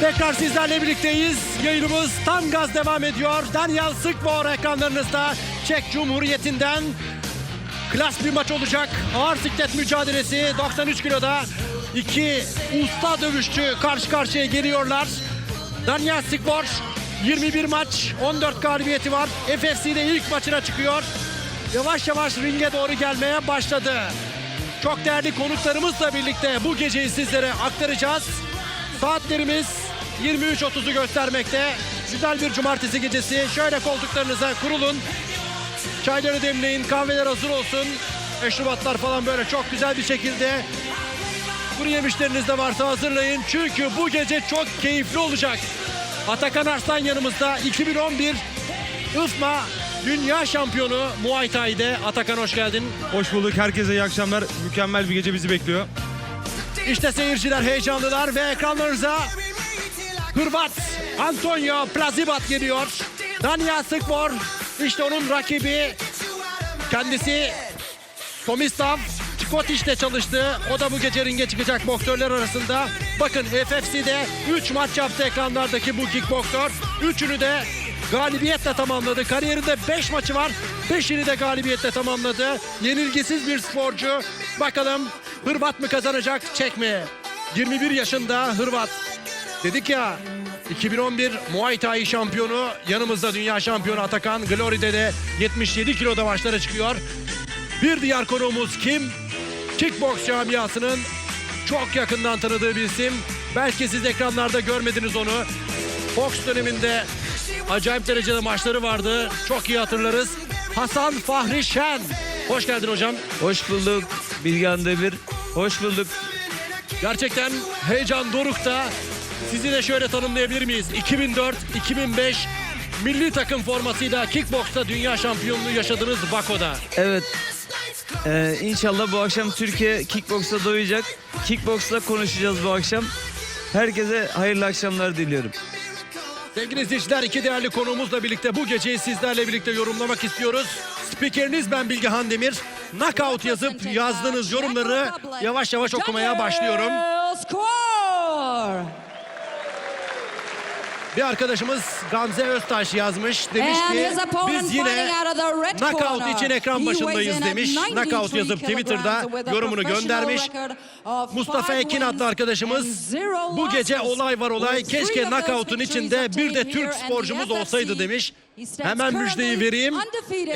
Tekrar sizlerle birlikteyiz. Yayınımız tam gaz devam ediyor. Daniel Sıkvor ekranlarınızda Çek Cumhuriyeti'nden klas bir maç olacak. Ağır siklet mücadelesi 93 kiloda. iki usta dövüşçü karşı karşıya geliyorlar. Daniel Sıkvor 21 maç 14 galibiyeti var. FFC'de ilk maçına çıkıyor. Yavaş yavaş ringe doğru gelmeye başladı. Çok değerli konuklarımızla birlikte bu geceyi sizlere aktaracağız. Saatlerimiz 23.30'u göstermekte. Güzel bir cumartesi gecesi. Şöyle koltuklarınıza kurulun. Çayları demleyin, kahveler hazır olsun. Eşrubatlar falan böyle çok güzel bir şekilde. Kuru yemişleriniz de varsa hazırlayın. Çünkü bu gece çok keyifli olacak. Atakan Arslan yanımızda 2011 IFMA Dünya Şampiyonu Muay Thai'de. Atakan hoş geldin. Hoş bulduk. Herkese iyi akşamlar. Mükemmel bir gece bizi bekliyor. İşte seyirciler heyecanlılar ve ekranlarınıza Hırvat Antonio Plazibat geliyor. Daniel Sıkvor işte onun rakibi kendisi Tomislav Çikotiç'te çalıştı. O da bu gece ringe çıkacak boksörler arasında. Bakın FFC'de 3 maç yaptı ekranlardaki bu kickboksör. Üçünü de galibiyetle tamamladı. Kariyerinde 5 maçı var. 5'ini de galibiyetle tamamladı. Yenilgisiz bir sporcu. Bakalım Hırvat mı kazanacak, Çek mi? 21 yaşında Hırvat. Dedik ya 2011 Muay Thai şampiyonu yanımızda dünya şampiyonu Atakan Glory'de de 77 kiloda maçlara çıkıyor. Bir diğer konuğumuz kim? Kickbox camiasının çok yakından tanıdığı bir isim. Belki siz ekranlarda görmediniz onu. Boks döneminde acayip derecede maçları vardı. Çok iyi hatırlarız. Hasan Fahri Şen. Hoş geldin hocam. Hoş bulduk Bilgehan Demir. Hoş bulduk. Gerçekten heyecan dorukta. Sizi de şöyle tanımlayabilir miyiz? 2004-2005 milli takım formasıyla kickboksta dünya şampiyonluğu yaşadınız Bako'da. Evet. Ee, inşallah bu akşam Türkiye kickboksta doyacak. Kickboksla konuşacağız bu akşam. Herkese hayırlı akşamlar diliyorum. Sevgili izleyiciler iki değerli konuğumuzla birlikte bu geceyi sizlerle birlikte yorumlamak istiyoruz. Spikeriniz ben Bilgehan Demir. Knockout yazıp yazdığınız yorumları yavaş yavaş okumaya başlıyorum. Bir arkadaşımız Gamze Öztaş yazmış. Demiş ki biz yine knockout için ekran başındayız demiş. 93 Knockout yazıp Twitter'da yorumunu göndermiş. Mustafa Ekin adlı arkadaşımız bu gece olay var olay keşke knockout'un içinde bir de Türk sporcumuz olsaydı demiş. Hemen müjdeyi vereyim.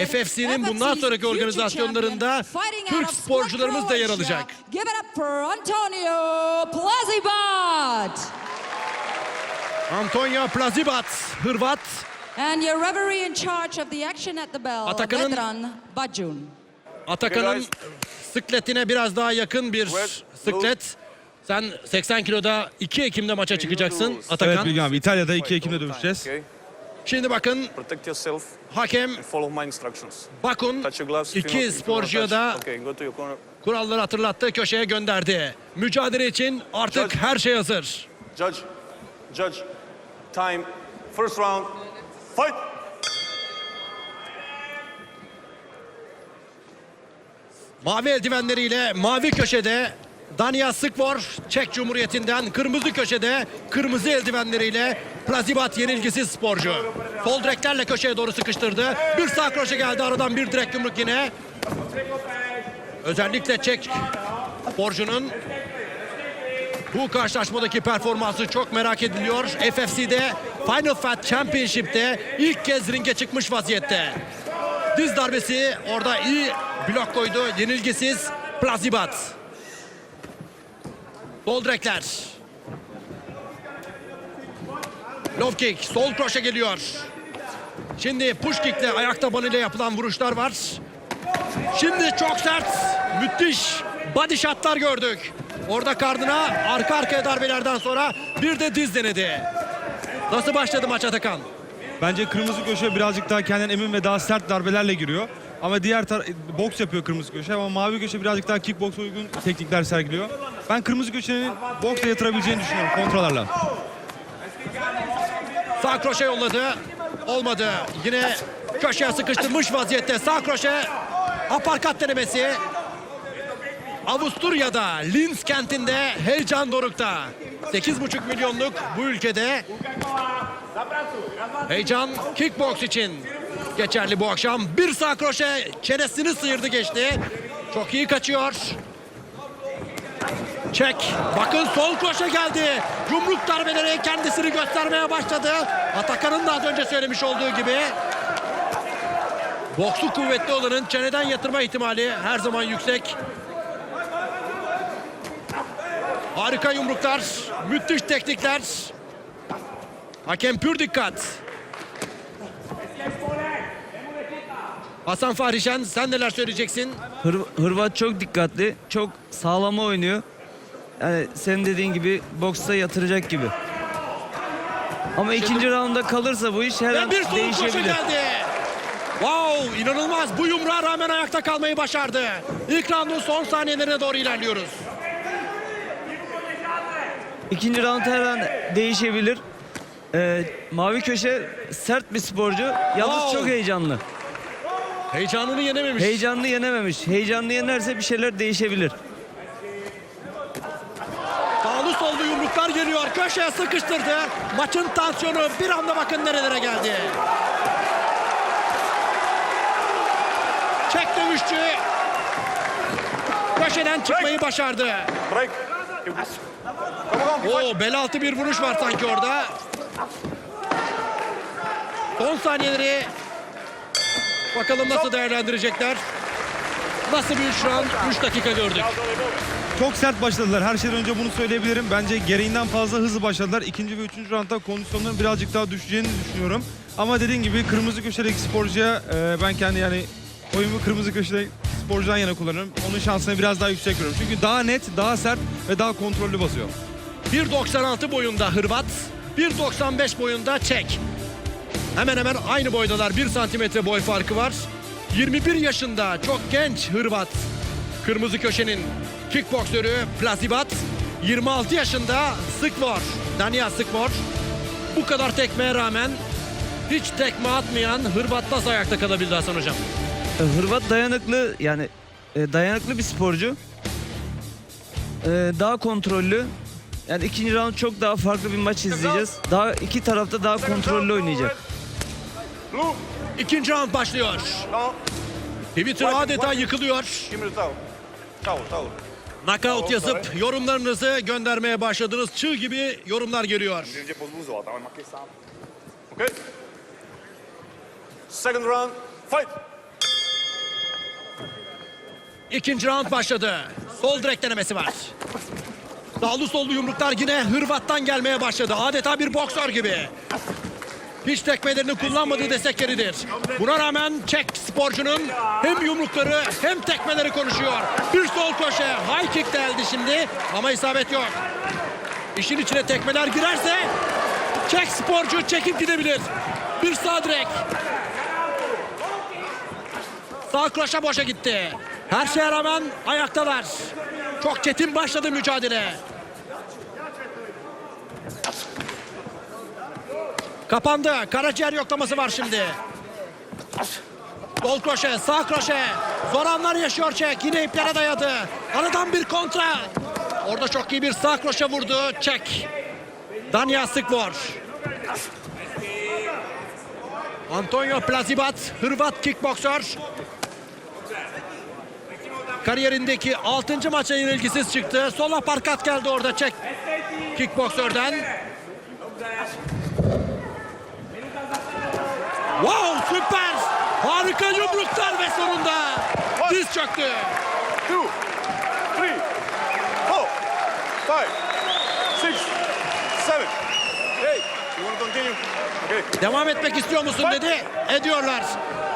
FFC'nin bundan sonraki organizasyonlarında Türk sporcularımız da yer alacak. Give it up for Antonio Plazibat. Antonio Plazibat, Hırvat. And your referee in charge of the action at the bell, Atakan'ın- Vedran Bajun. Atakan'ın sıkletine biraz daha yakın bir sıklet. Sen 80 kiloda 2 Ekim'de maça çıkacaksın Evet Atakan. Bilgehan abi. İtalya'da 2 Ekim'de dövüşeceğiz. Şimdi bakın hakem. Bakun iki sporcuya da kuralları hatırlattı, köşeye gönderdi. Mücadele için artık her şey hazır. Judge, judge, time, first round, fight! Mavi eldivenleriyle mavi köşede Daniel Sıkvor Çek Cumhuriyeti'nden kırmızı köşede kırmızı eldivenleriyle Plazibat yenilgisiz sporcu. Sol direklerle köşeye doğru sıkıştırdı. Bir sağ kroşe geldi aradan bir direk yumruk yine. Özellikle Çek sporcunun bu karşılaşmadaki performansı çok merak ediliyor. FFC'de Final Fight Championship'te ilk kez ringe çıkmış vaziyette. Diz darbesi orada iyi blok koydu. Yenilgisiz Plazibat. Sol direkler. Low kick. Sol kroşe geliyor. Şimdi push kickle ayak tabanıyla yapılan vuruşlar var. Şimdi çok sert. Müthiş body shotlar gördük. Orada karnına arka arkaya darbelerden sonra bir de diz denedi. Nasıl başladı maç Atakan? Bence kırmızı köşe birazcık daha kendinden emin ve daha sert darbelerle giriyor. Ama diğer boks yapıyor kırmızı köşe ama mavi köşe birazcık daha kickbox uygun teknikler sergiliyor. Ben kırmızı köşenin boksla yatırabileceğini düşünüyorum kontralarla. Sağ kroşe yolladı. Olmadı. Yine köşeye sıkıştırmış vaziyette. Sağ kroşe. Aparkat denemesi. Avusturya'da Linz kentinde heyecan dorukta. 8,5 milyonluk bu ülkede heyecan kickbox için geçerli bu akşam. Bir sağ kroşe çenesini sıyırdı geçti. Çok iyi kaçıyor. Çek. Bakın sol kroşe geldi. Yumruk darbeleri kendisini göstermeye başladı. Atakan'ın da az önce söylemiş olduğu gibi. Boksu kuvvetli olanın çeneden yatırma ihtimali her zaman yüksek. Harika yumruklar, müthiş teknikler. Hakem pür dikkat. Hasan Fahrişen sen neler söyleyeceksin? Hır- Hırvat çok dikkatli, çok sağlama oynuyor. Yani senin dediğin gibi boksta yatıracak gibi. Ama ikinci raunda kalırsa bu iş her Ve an bir değişebilir. geldi. Wow inanılmaz bu yumruğa rağmen ayakta kalmayı başardı. İlk raundun son saniyelerine doğru ilerliyoruz. İkinci round her an değişebilir. Ee, mavi köşe sert bir sporcu. Yalnız Wow. çok heyecanlı. Heyecanını yenememiş. Heyecanlı yenememiş. Heyecanlı yenerse bir şeyler değişebilir. Sağlı sollu yumruklar geliyor. Köşeye sıkıştırdı. Maçın tansiyonu bir anda bakın nerelere geldi. Çek dövüşçü. Köşeden çıkmayı başardı. Break. Oo bel altı bir vuruş var sanki orada. Son saniyeleri bakalım nasıl değerlendirecekler. Nasıl bir 3 round 3 dakika gördük. Çok sert başladılar. Her şeyden önce bunu söyleyebilirim. Bence gereğinden fazla hızlı başladılar. İkinci ve üçüncü roundda kondisyonların birazcık daha düşeceğini düşünüyorum. Ama dediğim gibi kırmızı köşedeki sporcuya e, ben kendi yani oyumu kırmızı köşedeki sporcudan yana kullanırım. Onun şansını biraz daha yüksek görüyorum. Çünkü daha net, daha sert ve daha kontrollü basıyor. 1.96 boyunda Hırvat, 1.95 boyunda Çek. Hemen hemen aynı boydalar. 1 santimetre boy farkı var. 21 yaşında çok genç Hırvat. Kırmızı köşenin kickboksörü Plazibat. 26 yaşında Sıkvor. Dania Sıkvor. Bu kadar tekmeye rağmen hiç tekme atmayan Hırvat nasıl ayakta kalabildi Hasan Hocam? Ee, Hırvat dayanıklı yani e, dayanıklı bir sporcu. Ee, daha kontrollü. Yani ikinci round çok daha farklı bir maç izleyeceğiz. Daha iki tarafta daha kontrollü oynayacak. İkinci round başlıyor. Twitter adeta yıkılıyor. Knockout yazıp yorumlarınızı göndermeye başladınız. Çığ gibi yorumlar geliyor. Okay. Second round. Fight. İkinci round başladı. Sol direk denemesi var. Sağlı sollu yumruklar yine Hırvat'tan gelmeye başladı. Adeta bir boksör gibi. Hiç tekmelerini kullanmadığı desek yeridir. Buna rağmen Çek sporcunun hem yumrukları hem tekmeleri konuşuyor. Bir sol köşe high kick deldi şimdi ama isabet yok. İşin içine tekmeler girerse Çek sporcu çekip gidebilir. Bir sağ direk. Sağ kroşe boşa gitti. Her şeye rağmen ayaktalar. Çok çetin başladı mücadele. Kapandı. Karaciğer yoklaması var şimdi. Sol kroşe, sağ kroşe. Zor anlar yaşıyor Çek. Yine iplere dayadı. Aradan bir kontra. Orada çok iyi bir sağ kroşe vurdu Çek. Danya Sıkvor. Antonio Plazibat, Hırvat kickboksör. Kariyerindeki 6. maça yenilgisiz çıktı. Sol aparkat geldi orada Çek kickboksörden. Wow süper! Harika yumruklar ve sonunda diz çöktü. Two. Three. Four. Five. Six. Seven. Eight. You want to continue? Okay. Devam etmek istiyor musun dedi. Ediyorlar.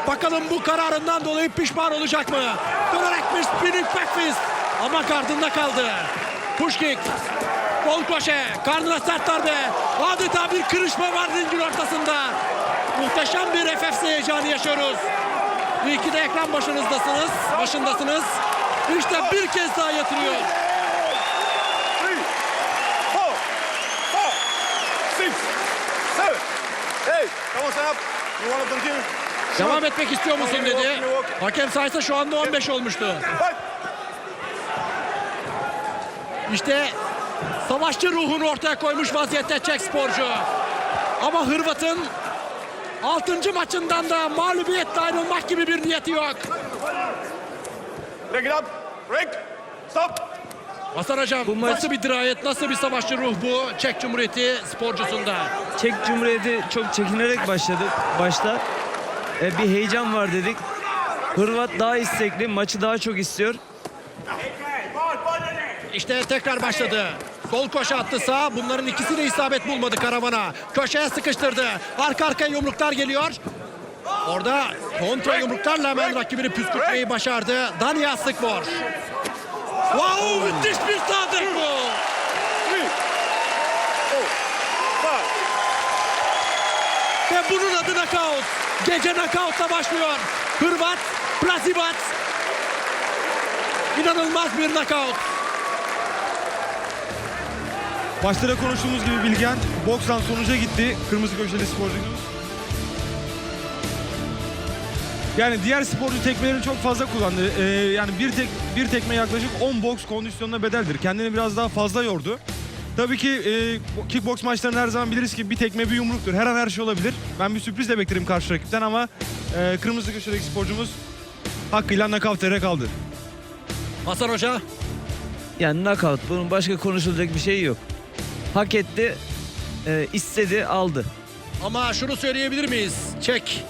Bakalım bu kararından dolayı pişman olacak mı? Dönerek bir spinning back fist. Ama gardında kaldı. Push kick. Kol koşe. Karnına sert darbe. Adeta bir kırışma var ringin ortasında. Muhteşem bir FFC heyecanı yaşıyoruz. İyi ki de ekran başınızdasınız. Başındasınız. İşte bir kez daha yatırıyor. Devam etmek istiyor musun dedi. Hakem sayısı şu anda 15 olmuştu. İşte savaşçı ruhunu ortaya koymuş vaziyette Çek sporcu. Ama Hırvat'ın 6. maçından da mağlubiyetle ayrılmak gibi bir niyeti yok. Break it up. Break. Stop. Hasan Hocam Bu maç- nasıl bir dirayet, nasıl bir savaşçı ruh bu Çek Cumhuriyeti sporcusunda? Çek Cumhuriyeti çok çekinerek başladı başta. E, bir heyecan var dedik. Hırvat daha istekli, maçı daha çok istiyor. İşte tekrar başladı. Sol koşu attı sağ. Bunların ikisi de isabet bulmadı karavana. Köşeye sıkıştırdı. Arka arkaya yumruklar geliyor. Orada kontra yumruklarla hemen rakibini püskürtmeyi başardı. Danya Sıkvor. Wow müthiş bir saldırı bu. Ve bunun adı knockout. Gece knockoutla başlıyor. Hırvat, Plazibat. İnanılmaz bir knockout. Başta da konuştuğumuz gibi Bilgen bokstan sonuca gitti. Kırmızı köşeli sporcumuz. Yani diğer sporcu tekmelerini çok fazla kullandı. Ee, yani bir tek bir tekme yaklaşık 10 boks kondisyonuna bedeldir. Kendini biraz daha fazla yordu. Tabii ki e, kickbox maçlarında her zaman biliriz ki bir tekme bir yumruktur. Her an her şey olabilir. Ben bir sürpriz de beklerim karşı rakipten ama e, kırmızı köşedeki sporcumuz hakkıyla nakavt ederek kaldı. Hasan Hoca Yani knockout. Bunun başka konuşulacak bir şey yok. Hak etti, e, istedi, aldı. Ama şunu söyleyebilir miyiz? Çek.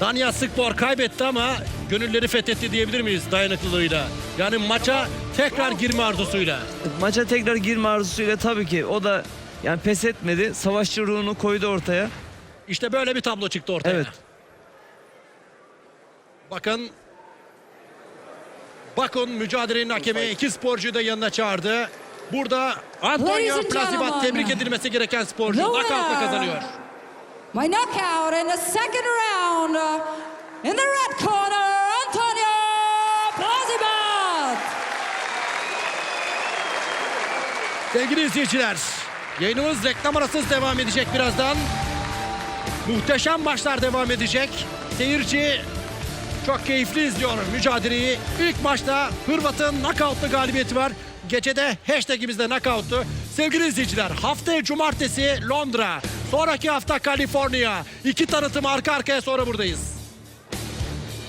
Danya Sıkbor kaybetti ama gönülleri fethetti diyebilir miyiz dayanıklılığıyla? Yani maça tekrar girme arzusuyla. Maça tekrar girme arzusuyla tabii ki o da yani pes etmedi. Savaşçı ruhunu koydu ortaya. İşte böyle bir tablo çıktı ortaya. Evet. Bakın. Bakın mücadelenin hakemi iki sporcuyu da yanına çağırdı. Burada Antonio Plazibat tebrik edilmesi gereken sporcu. Knockout'la kazanıyor. My knockout in the second round. uh, In the red corner, Antonio Plazibat. Sevgili izleyiciler, yayınımız reklam arasız devam edecek birazdan. Muhteşem maçlar devam edecek. Seyirci çok keyifli izliyor mücadeleyi. İlk maçta Hırvat'ın knockoutlu galibiyeti var. Gecede hashtagimizde knockout'tu. Sevgili izleyiciler haftaya cumartesi Londra. Sonraki hafta Kaliforniya. İki tanıtım arka arkaya sonra buradayız.